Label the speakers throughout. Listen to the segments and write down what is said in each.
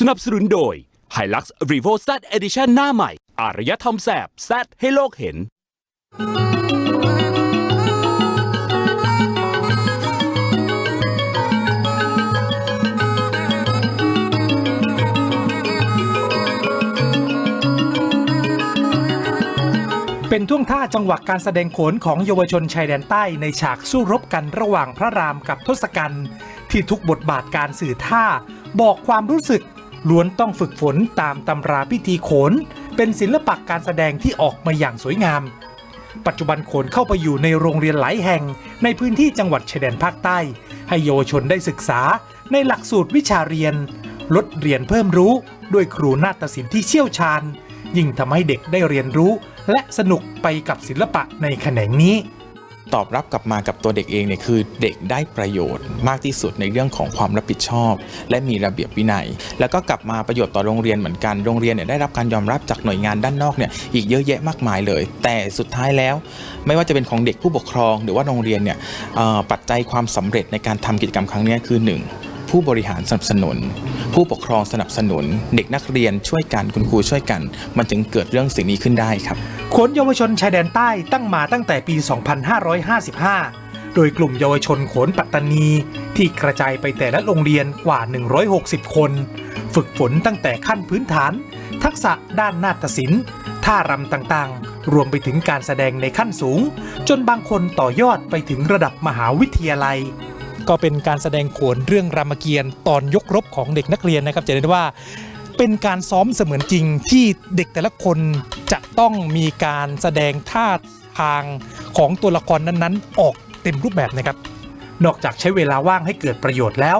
Speaker 1: สนับสนุนโดย Hilux Revo Z Edition หน้าใหม่ อารยธรรมแสบแซดให้โลกเห็น
Speaker 2: เป็นท่วงท่าจังหวะการแสดงโขนของเยาวชนชายแดนใต้ในฉากสู้รบกันระหว่างพระรามกับทศกัณฐ์ที่ทุกบทบาทการสื่อท่า บอกความรู้สึก ล้วนต้องฝึกฝนตามตำราพิธีโขน เป็นศิลปะการแสดงที่ออกมาอย่างสวยงาม ปัจจุบันโขนเข้าไปอยู่ในโรงเรียนหลายแห่ง ในพื้นที่จังหวัดชายแดนภาคใต้ ให้เยาวชนได้ศึกษาในหลักสูตรวิชาเรียน ลดเรียนเพิ่มรู้ด้วยครูนาฏศิลป์ที่เชี่ยวชาญ ยิ่งทำให้เด็กได้เรียนรู้ และสนุกไปกับศิลปะในแขนงนี้
Speaker 3: ตอบรับกลับมากับตัวเด็กเองเนี่ยคือเด็กได้ประโยชน์ มากที่สุดในเรื่องของความรับผิดชอบ และมีระเบียบวินัย แล้วก็กลับมาประโยชน์ต่อโรงเรียนเหมือนกันโรงเรียนเนี่ยได้รับการยอมรับจากหน่วยงานด้านนอกเนี่ยอีกเยอะแยะมากมายเลย แต่สุดท้ายแล้ว ไม่ว่าจะเป็นของเด็กผู้ปกครอง หรือว่าโรงเรียนเนี่ยปัจจัยความสำเร็จในการทำกิจกรรมครั้งนี้คือ 1. ผู้บริหารสนับสนุน ผู้ปกครองสนับสนุน เด็กนักเรียนช่วยกันคุณครูช่วยกัน มันจึงเกิดเรื่องสิ่งนี้ขึ้นได้ครับ
Speaker 2: ขนเยาวชนชายแดนใต้ตั้งมาตั้งแต่ปี 2555 โดยกลุ่มเยาวชนขนปัตตานี ที่กระจายไปแต่ละโรงเรียนกว่า 160 คน ฝึกฝนตั้งแต่ขั้นพื้นฐาน ทักษะด้านนาฏศิลป์ท่ารำต่างๆ รวมไปถึงการแสดงในขั้นสูง จนบางคนต่อยอดไปถึงระดับมหาวิทยาลัย ก็เป็นการแสดงโขนเรื่องรามเกียรติ์ตอนยกรบของเด็กนักเรียนนะครับจะเห็นได้ว่าเป็นการซ้อมเสมือนจริงที่เด็กแต่ละคนจะต้องมีการแสดงท่าทางของตัวละครนั้นๆ ออกเต็มรูปแบบนะครับ นอกจากใช้เวลาว่างให้เกิดประโยชน์แล้ว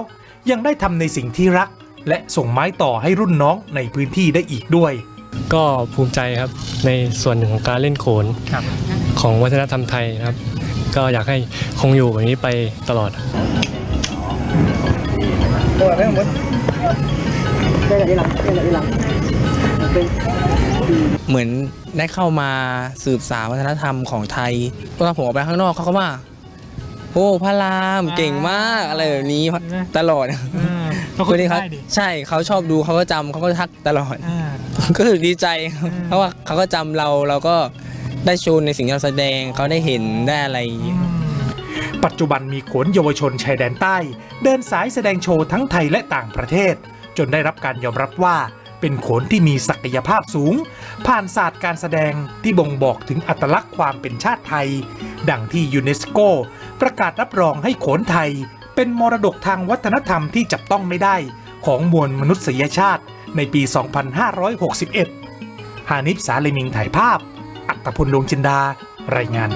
Speaker 2: ยังได้ทำในสิ่งที่รัก และส่งไม้ต่อให้รุ่นน้องในพื้นที่ได้อีกด้วย
Speaker 4: ก็ภูมิใจครับในส่วนหนึ่งของการเล่นโขน
Speaker 2: ครับ
Speaker 4: ของวัฒนธรรมไทยนะครับ ก็อยากให้คงอยู่แบบนี้ไปตลอด
Speaker 5: เหมือนได้เข้ามาสืบสารวัฒนธรรมของไทยเวลาผมออกไปข้างนอกเขาก็ว่า โอ้พระรามเก่งมากอะไรแบบนี้ตลอดคนนี้เขาใช่เขาชอบดูเขาก็จำเขาก็ทักตลอดก็คือดีใจครับเพราะว่าเขาก็จำเราเราก็ ได้โชว์ในสิ่งที่เราแสดงเขาได้เห็นได้อะไร
Speaker 2: ปัจจุบันมีโขนเยาวชนชายแดนใต้ เดินสายแสดงโชว์ทั้งไทยและต่างประเทศ จนได้รับการยอมรับว่า เป็นโขนที่มีศักยภาพสูง ผ่านศาสตร์การแสดงที่บ่งบอกถึงอัตลักษณ์ความเป็นชาติไทย ดังที่ยูเนสโกประกาศรับรองให้โขนไทย เป็นมรดกทางวัฒนธรรมที่จับต้องไม่ได้ของมวลมนุษยชาติในปี 2561 ฮานิฟสาเลมิงถ่ายภาพ อัตพลดวงจินดารายงาน